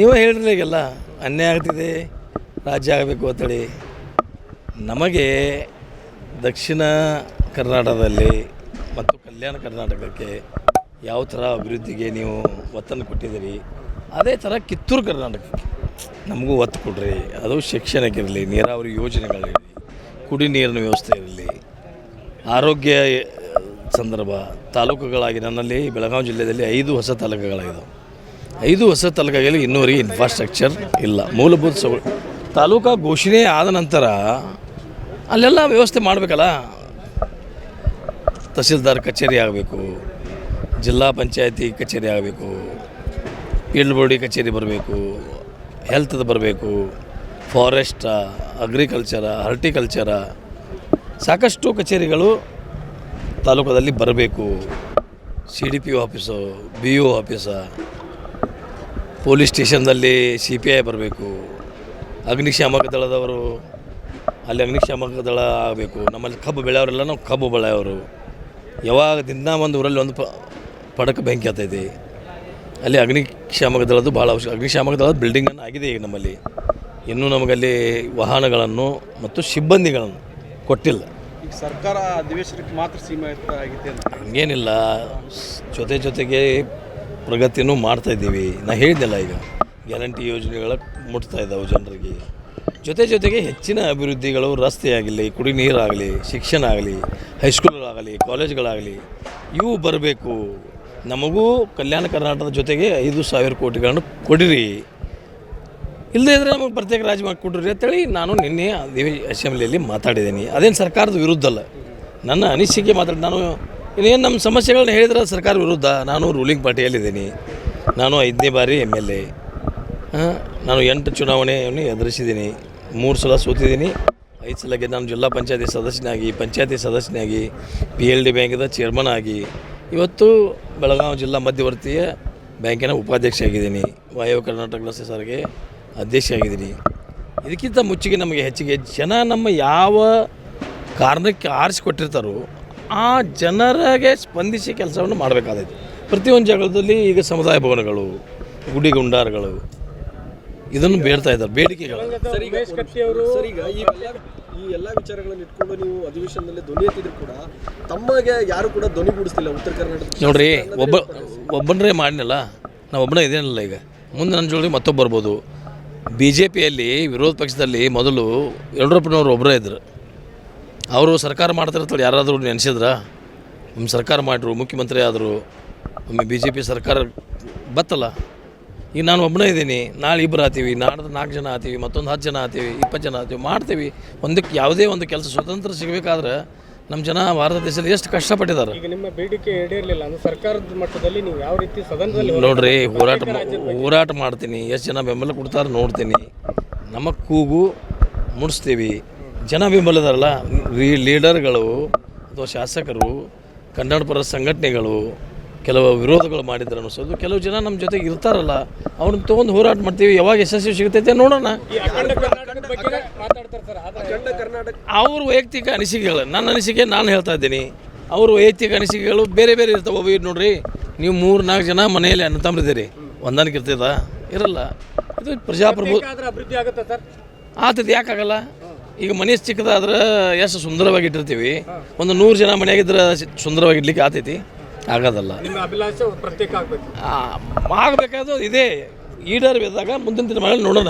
ನೀವೇ ಹೇಳಿದ್ರಿ ಈಗೆಲ್ಲ, ಅನ್ಯಾಯ ಆಗ್ತಿದೆ, ರಾಜ್ಯ ಆಗಬೇಕು ಅಂತೇಳಿ. ನಮಗೆ ದಕ್ಷಿಣ ಕರ್ನಾಟಕದಲ್ಲಿ ಮತ್ತು ಕಲ್ಯಾಣ ಕರ್ನಾಟಕಕ್ಕೆ ಯಾವ ಥರ ಅಭಿವೃದ್ಧಿಗೆ ನೀವು ಒತ್ತನ್ನು ಕೊಟ್ಟಿದ್ದೀರಿ, ಅದೇ ಥರ ಕಿತ್ತೂರು ಕರ್ನಾಟಕಕ್ಕೆ ನಮಗೂ ಒತ್ತು ಕೊಡ್ರಿ. ಅದು ಶಿಕ್ಷಣಕ್ಕಿರಲಿ, ನೀರಾವರಿ ಯೋಜನೆಗಳಿರಲಿ, ಕುಡಿ ನೀರಿನ ವ್ಯವಸ್ಥೆ ಇರಲಿ, ಆರೋಗ್ಯ ಸಂದರ್ಭ, ತಾಲೂಕುಗಳಾಗಿ ನನ್ನಲ್ಲಿ ಬೆಳಗಾವಿ ಜಿಲ್ಲೆಯಲ್ಲಿ ಐದು ಹೊಸ ತಾಲೂಕುಗಳಾಗಿದ್ದಾವೆ ಐದು ಹೊಸ ತಾಲೂಕಾಗಲಿ ಇನ್ನೂವರೆಗೆ ಇನ್ಫ್ರಾಸ್ಟ್ರಕ್ಚರ್ ಇಲ್ಲ. ಮೂಲಭೂತ ಸೌ, ತಾಲೂಕಾ ಘೋಷಣೆ ಆದ ನಂತರ ಅಲ್ಲೆಲ್ಲ ವ್ಯವಸ್ಥೆ ಮಾಡಬೇಕಲ್ಲ? ತಹಸೀಲ್ದಾರ್ ಕಚೇರಿ ಆಗಬೇಕು, ಜಿಲ್ಲಾ ಪಂಚಾಯತಿ ಕಚೇರಿ ಆಗಬೇಕು ಫೀಲ್ಡ್ ಬೋರ್ಡಿ ಕಚೇರಿ ಬರಬೇಕು ಹೆಲ್ತ್ದು ಬರಬೇಕು ಫಾರೆಸ್ಟ ಅಗ್ರಿಕಲ್ಚರ ಹಾರ್ಟಿಕಲ್ಚರ ಸಾಕಷ್ಟು ಕಚೇರಿಗಳು ತಾಲೂಕದಲ್ಲಿ ಬರಬೇಕು. C D P office B O office police ಸ್ಟೇಷನ್ನಲ್ಲಿ C P I ಬರಬೇಕು. ಅಗ್ನಿಶಾಮಕ ದಳದವರು ಅಲ್ಲಿ ಅಗ್ನಿಶಾಮಕ ದಳ ಆಗಬೇಕು. ನಮ್ಮಲ್ಲಿ ಕಬ್ಬು ಬೆಳೆಯವರೆಲ್ಲ ನಾವು ಕಬ್ಬು ಬೆಳೆಯವರು ಯಾವಾಗ ದಿನ ಒಂದು ಊರಲ್ಲಿ ಒಂದು ಪ ಪಡಕ ಬೆಂಕಿ ಆತೈತಿ ಅಲ್ಲಿ ಅಗ್ನಿಶಾಮಕ ದಳದ್ದು ಭಾಳ ಅವಶ್ಯಕ ಅಗ್ನಿಶಾಮಕ ದಳದ ಬಿಲ್ಡಿಂಗನ್ನು ಆಗಿದೆ ಈಗ ನಮ್ಮಲ್ಲಿ. ಇನ್ನೂ ನಮಗಲ್ಲಿ ವಾಹನಗಳನ್ನು ಮತ್ತು ಸಿಬ್ಬಂದಿಗಳನ್ನು ಕೊಟ್ಟಿಲ್ಲ. ಈಗ ಸರ್ಕಾರ ಅಧಿವೇಶನಕ್ಕೆ ಮಾತ್ರ ಸೀಮಿತ ಆಗಿದೆ ಹಂಗೇನಿಲ್ಲ. ಜೊತೆ ಜೊತೆಗೆ ಪ್ರಗತಿನೂ ಮಾಡ್ತಾ ಇದ್ದೀವಿ. ನಾ ಹೇಳಿದ್ನಲ್ಲ ಈಗ, ಗ್ಯಾರಂಟಿ ಯೋಜನೆಗಳ ಮುಟ್ತಾ ಇದ್ದಾವೆ ಜನರಿಗೆ. ಜೊತೆ ಜೊತೆಗೆ ಹೆಚ್ಚಿನ ಅಭಿವೃದ್ಧಿಗಳು ರಸ್ತೆ ಆಗಲಿ ಕುಡಿ ನೀರಾಗಲಿ ಶಿಕ್ಷಣ ಆಗಲಿ, ಹೈಸ್ಕೂಲ್ಗಳಾಗಲಿ, ಕಾಲೇಜ್ಗಳಾಗಲಿ, ಇವು ಬರಬೇಕು. ನಮಗೂ ಕಲ್ಯಾಣ ಕರ್ನಾಟಕದ ಜೊತೆಗೆ ಐದು ಸಾವಿರ ಕೋಟಿಗಳನ್ನು ಕೊಡಿರಿ. ಇಲ್ಲದೇ ಇದ್ದರೆ ನಮಗೆ ಪ್ರತ್ಯೇಕ ರಾಜ್ಯ ಮಾಡಿ ಕೊಡ್ರಿ ಅಂತೇಳಿ ನಾನು ನಿನ್ನೆ ಅಸೆಂಬ್ಲಿಯಲ್ಲಿ ಮಾತಾಡಿದ್ದೀನಿ. ಅದೇನು ಸರ್ಕಾರದ ವಿರುದ್ಧ ಅಲ್ಲ. ನನ್ನ ಅನಿಸಿಕೆ ಮಾತಾಡಿ ನಾನು ಇನ್ನೇನು ನಮ್ಮ ಸಮಸ್ಯೆಗಳನ್ನ ಹೇಳಿದ್ರೆ ಸರ್ಕಾರ ವಿರುದ್ಧ? ನಾನು ರೂಲಿಂಗ್ ಪಾರ್ಟಿಯಲ್ಲಿದ್ದೀನಿ ನಾನು ಐದನೇ ಬಾರಿ ಎಂ ಎಲ್ ಎ. ನಾನು ಎಂಟು ಚುನಾವಣೆಯನ್ನು ಎದುರಿಸಿದ್ದೀನಿ. ಮೂರು ಸಲ ಸೋತಿದ್ದೀನಿ. ಐದು ಸಲ ಗೆದ್ದು ನಾನು ಜಿಲ್ಲಾ ಪಂಚಾಯತಿ ಸದಸ್ಯನಾಗಿ ಪಂಚಾಯತಿ ಸದಸ್ಯನಾಗಿ ಪಿ ಎಲ್ ಡಿ ಬ್ಯಾಂಕಿನ ಚೇರ್ಮನ್ ಆಗಿ. ಇವತ್ತು ಬೆಳಗಾವಿ ಜಿಲ್ಲಾ ಮಧ್ಯವರ್ತಿಯ ಬ್ಯಾಂಕಿನ ಉಪಾಧ್ಯಕ್ಷ ಆಗಿದ್ದೀನಿ ವಾಯು ಕರ್ನಾಟಕ ಸಾರಿಗೆ ಅಧ್ಯಕ್ಷ ಆಗಿದ್ದೀನಿ ಇದಕ್ಕಿಂತ ಮುಚ್ಚಿಗೆ ನಮಗೆ ಹೆಚ್ಚಿಗೆ ಜನ ನಮ್ಮ ಯಾವ ಕಾರಣಕ್ಕೆ ಆರಿಸಿಕೊಟ್ಟಿರ್ತಾರೋ ಆ ಜನರಿಗೆ ಸ್ಪಂದಿಸಿ ಕೆಲಸವನ್ನು ಮಾಡಬೇಕಾದೈತೆ. ಪ್ರತಿಯೊಂದು ಜಾಗದಲ್ಲಿ ಈಗ ಸಮುದಾಯ ಭವನಗಳು ಗುಡಿ ಗುಂಡಾರಗಳು ಇದನ್ನು ಬೇಡ್ತಾ ಇದ್ದಾರೆ ಬೇಡಿಕೆಗಳು. ಸರ್ ಈಗ ಸರ್ ಈಗ ಈ ಎಲ್ಲ ಈ ಎಲ್ಲ ವಿಚಾರಗಳನ್ನು ಇಟ್ಕೊಂಡು ನೀವು ಅಧಿವೇಶನದಲ್ಲಿ ಧ್ವನಿ ಎತ್ತಿದ್ರು ಕೂಡ ತಮ್ಮಗೆ ಯಾರು ಕೂಡ ಧ್ವನಿಗೂಡಿಸ್ತಿಲ್ಲ ಉತ್ತರ ಕರ್ನಾಟಕ ನೋಡ್ರಿ ಒಬ್ಬ ಒಬ್ಬನರೇ ಮಾಡಿನಲ್ಲ ನಾವು ಒಬ್ಬನೇ ಇದೇನಲ್ಲ ಈಗ. ಮುಂದೆ ನನ್ನ ಜೋಡಿ ಮತ್ತೊಬ್ಬ ಬರ್ಬೋದು. ಬಿ ಜೆ ಪಿಯಲ್ಲಿ ವಿರೋಧ ಪಕ್ಷದಲ್ಲಿ ಮೊದಲು ಯಡಿಯೂರಪ್ಪನವರು ಒಬ್ಬರೇ ಇದ್ದರು ಅವರು ಸರ್ಕಾರ ಮಾಡ್ತಿರ್ತಾರೆ ಯಾರಾದರೂ ನೆನೆಸಿದ್ರ? ನಮ್ಮ ಸರ್ಕಾರ ಮಾಡಿರು ಮುಖ್ಯಮಂತ್ರಿ ಆದರು ಒಮ್ಮೆ ಬಿ ಜೆ ಪಿ ಸರ್ಕಾರ ಬತ್ತಲ್ಲ? ಈಗ ನಾನು ಒಬ್ಬನೇ ಇದ್ದೀನಿ ನಾಳೆ ಇಬ್ಬರು ಆತೀವಿ ನಾಡ್ದು ನಾಲ್ಕು ಜನ ಆತೀವಿ ಮತ್ತೊಂದು ಹತ್ತು ಜನ ಆತೀವಿ ಇಪ್ಪತ್ತು ಜನ ಆತೀವಿ ಮಾಡ್ತೀವಿ. ಒಂದಕ್ಕೆ ಯಾವುದೇ ಒಂದು ಕೆಲಸ ಸ್ವತಂತ್ರ ಸಿಗಬೇಕಾದ್ರೆ ನಮ್ಮ ಜನ ಭಾರತ ದೇಶದಲ್ಲಿ ಎಷ್ಟು ಕಷ್ಟಪಟ್ಟಿದ್ದಾರೆ. ಈಗ ನಿಮ್ಮ ಬೇಡಿಕೆ ಈಡೇರಲಿಲ್ಲ ಅಂದ್ರೆ ಸರ್ಕಾರದ ಮಟ್ಟದಲ್ಲಿ ನೀವು ಯಾವ ರೀತಿ ಸದನದಲ್ಲಿ ನೋಡ್ರಿ ಹೋರಾಟ ಹೋರಾಟ ಮಾಡ್ತೀನಿ ಎಷ್ಟು ಜನ ಬೆಂಬಲ ಕೊಡ್ತಾರೆ ನೋಡ್ತೀನಿ. ನಮ್ಮ ಕೂಗು ಮುಡಿಸ್ತೀವಿ. ಜನ ಬೆಂಬಲದಾರಲ್ಲ ರೀ ಲೀಡರ್ಗಳು ಅಥವಾ ಶಾಸಕರು ಕನ್ನಡ ಪರ ಸಂಘಟನೆಗಳು ಕೆಲವು ವಿರೋಧಗಳು ಮಾಡಿದ್ರು ಅನ್ನಿಸೋದು. ಕೆಲವು ಜನ ನಮ್ಮ ಜೊತೆಗೆ ಇರ್ತಾರಲ್ಲ ಅವ್ರನ್ನ ತೊಗೊಂಡು ಹೋರಾಟ ಮಾಡ್ತೀವಿ ಯಾವಾಗ ಯಶಸ್ವಿ ಸಿಗ್ತೈತೆ ನೋಡೋಣ. ಅವ್ರ ವೈಯಕ್ತಿಕ ಅನಿಸಿಕೆಗಳು ನನ್ನ ಅನಿಸಿಕೆ ನಾನು ಹೇಳ್ತಾ ಇದ್ದೀನಿ. ಅವ್ರ ವೈಯಕ್ತಿಕ ಅನಿಸಿಕೆಗಳು ಬೇರೆ ಬೇರೆ ಇರ್ತಾವೆ. ಒಬ್ಬ ಇದು ನೋಡ್ರಿ ನೀವು ಮೂರು ನಾಲ್ಕು ಜನ ಮನೆಯಲ್ಲಿ ಅನ್ನ ತಮ್ಮರಿದ್ದೀರಿ ಹೊಂದಾಣಿಕೆ ಇರ್ತದ ಇರಲ್ಲ. ಇದು ಪ್ರಜಾಪ್ರಭು ಅಭಿವೃದ್ಧಿ ಆಗುತ್ತೆ ಸರ್? ಆತದ ಯಾಕಾಗಲ್ಲ? ಈಗ ಮನೆ ಚಿಕ್ಕದಾದ್ರೆ ಎಷ್ಟು ಸುಂದರವಾಗಿ ಇಟ್ಟಿರ್ತೀವಿ ಒಂದು ನೂರು ಜನ ಮನೆಯಾಗಿದ್ರೆ ಸುಂದರವಾಗಿ ಇಡ್ಲಿಕ್ಕೆ ಆತೈತಿ. ಆಗೋದಲ್ಲ. ಆಗಬೇಕಾದ್ರು ಇದೇ. ಈಡೇರಬೇಕಾದಾಗ ಮುಂದಿನ ದಿನಗಳಲ್ಲಿ ನೋಡೋಣ.